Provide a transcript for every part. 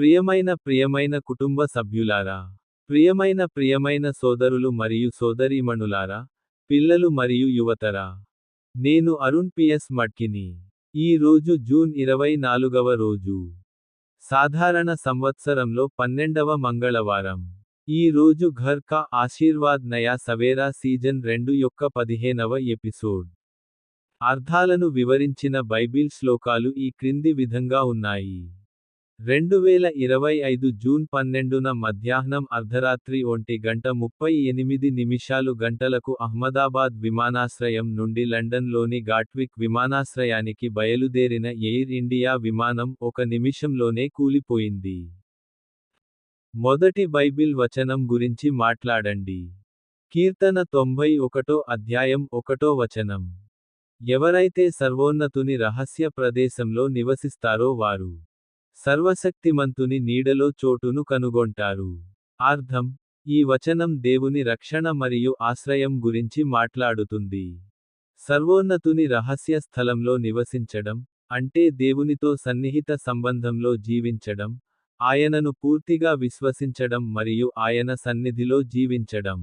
ప్రియమైన ప్రియమైన కుటుంబ సభ్యులారా ప్రియమైన ప్రియమైన సోదరులు మరియు సోదరీమణులారా పిల్లలు మరియు యువతరా నేను అరుణ్ పిఎస్ మడ్కిని ఈ రోజు జూన్ ఇరవై నాలుగవ రోజు. సాధారణ సంవత్సరంలో పన్నెండవ మంగళవారం. ఈ రోజు ఘర్ కా ఆశీర్వాద్ నయా సవేరా సీజన్ రెండు యొక్క పదిహేనవ ఎపిసోడ్. అర్థాలను వివరించిన బైబిల్ శ్లోకాలు ఈ క్రింది విధంగా ఉన్నాయి. రెండు వేల ఇరవై ఐదు జూన్ పన్నెండున మధ్యాహ్నం అర్ధరాత్రి ఒంటి గంట ముప్పై ఎనిమిది నిమిషాలు గంటలకు అహ్మదాబాద్ విమానాశ్రయం నుండి లండన్లోని గాట్విక్ విమానాశ్రయానికి బయలుదేరిన ఎయిర్ ఇండియా విమానం ఒక నిమిషంలోనే కూలిపోయింది. మొదటి బైబిల్ వచనం గురించి మాట్లాడండి. కీర్తన తొంభై ఒకటో అధ్యాయం ఒకటో వచనం. ఎవరైతే సర్వోన్నతుని రహస్య ప్రదేశంలో నివసిస్తారో వారు సర్వశక్తిమంతుని నీడలో చోటును కనుగొంటారు. అర్థం? ఈ వచనం దేవుని రక్షణ మరియు ఆశ్రయం గురించి మాట్లాడుతుంది. సర్వోన్నతుని రహస్య స్థలంలో నివసించడం అంటే దేవునితో సన్నిహిత సంబంధంలో జీవించడం ఆయనను పూర్తిగా విశ్వసించడం మరియు ఆయన సన్నిధిలో జీవించడం.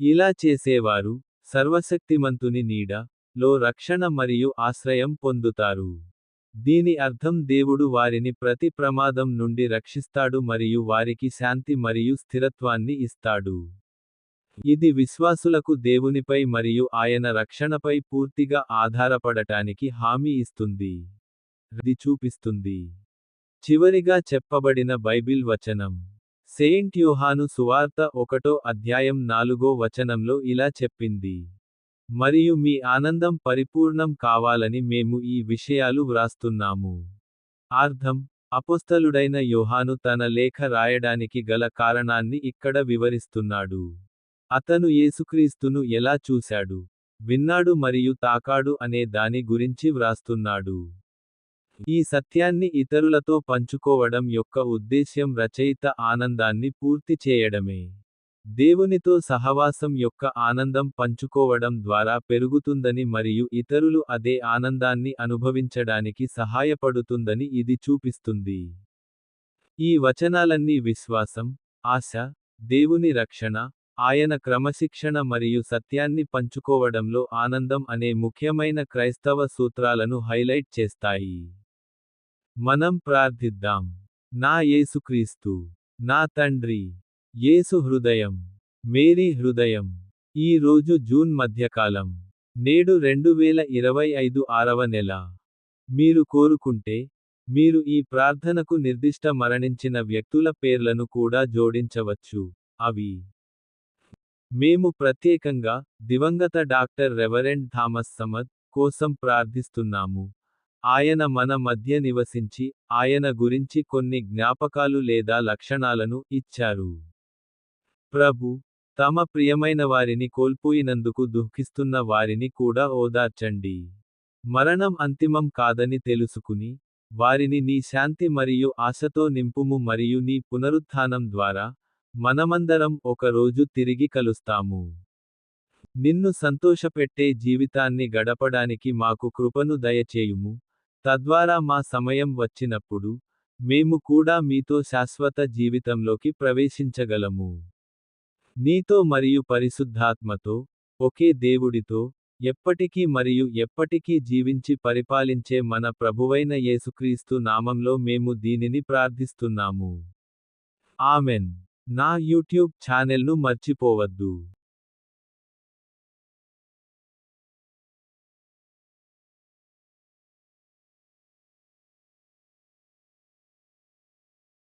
ఇలా చేసేవారు సర్వశక్తిమంతుని నీడ లో రక్షణ మరియు ఆశ్రయం పొందుతారు. దీని అర్థం దేవుడు వారిని ప్రతి ప్రమాదం నుండి రక్షిస్తాడు మరియు వారికి శాంతి మరియు స్థిరత్వాన్ని ఇస్తాడు. ఇది విశ్వాసులకు దేవునిపై మరియు ఆయన రక్షణపై పూర్తిగా ఆధారపడటానికి హామీ ఇస్తుంది. ఇది చూపిస్తుంది. చివరిగా చెప్పబడిన బైబిల్ వచనం. సెయింట్ యోహాను సువార్త ఒకటో అధ్యాయం నాలుగో వచనంలో ఇలా చెప్పింది. మరియు మీ ఆనందం పరిపూర్ణం కావాలని మేము ఈ విషయాలు వ్రాస్తున్నాము. అర్థం? అపోస్తలుడైన యోహాను తన లేఖ రాయడానికి గల కారణాన్ని ఇక్కడ వివరిస్తున్నాడు. అతను యేసుక్రీస్తును ఎలా చూశాడు? విన్నాడు మరియు తాకాడు అనే దాని గురించి వ్రాస్తున్నాడు. ఈ సత్యాన్ని ఇతరులతో పంచుకోవడం యొక్క ఉద్దేశ్యం రచయిత ఆనందాన్ని పూర్తి చేయడమే. దేవునితో సహవాసం యొక్క ఆనందం పంచుకోవడం ద్వారా పెరుగుతుందని మరియు ఇతరులు అదే ఆనందాన్ని అనుభవించడానికి సహాయపడుతుందని ఇది చూపిస్తుంది. ఈ వచనాలన్నీ విశ్వాసం ఆశ దేవుని రక్షణ ఆయన క్రమశిక్షణ మరియు సత్యాన్ని పంచుకోవడంలో ఆనందం అనే ముఖ్యమైన క్రైస్తవ సూత్రాలను హైలైట్ చేస్తాయి. మనం ప్రార్థిద్దాం. నా యేసుక్రీస్తు నా తండ్రి యేసు హృదయం మేరీ హృదయం. ఈ రోజు జూన్ మధ్యకాలం నేడు రెండు వేల ఇరవై ఐదు ఆరవ నెల. మీరు కోరుకుంటే మీరు ఈ ప్రార్థనకు నిర్దిష్ట మరణించిన వ్యక్తుల పేర్లను కూడా జోడించవచ్చు. అవి. మేము ప్రత్యేకంగా దివంగత డాక్టర్ రెవరెండ్ థామస్ సమద్ కోసం ప్రార్థిస్తున్నాము. ఆయన మన మధ్య నివసించి ఆయన గురించి కొన్ని జ్ఞాపకాలు లేదా లక్షణాలను ఇచ్చారు. ప్రభు తమ ప్రియమైన వారిని కోల్పోయినందుకు దుఃఖిస్తున్న వారిని కూడా ఓదార్చండి. మరణం అంతిమం కాదని తెలుసుకుని వారిని నీ శాంతి మరియు ఆశతో నింపుము మరియు నీ పునరుత్థానం ద్వారా మనమందరం ఒక రోజు తిరిగి కలుస్తాము. నిన్ను సంతోషపెట్టే జీవితాన్ని గడపడానికి మాకు కృపను దయచేయుము. తద్వారా మా సమయం వచ్చినప్పుడు మేము కూడా మీతో శాశ్వత జీవితంలోకి ప్రవేశించగలము. నీతో మరియు పరిశుద్ధాత్మతో ఒకే దేవుడితో ఎప్పటికీ మరియు ఎప్పటికీ జీవించి పరిపాలించే మన ప్రభువైన యేసుక్రీస్తు నామంలో మేము దీనిని ప్రార్థిస్తున్నాము. ఆమెన్. నా యూట్యూబ్ ఛానెల్ను మర్చిపోవద్దు.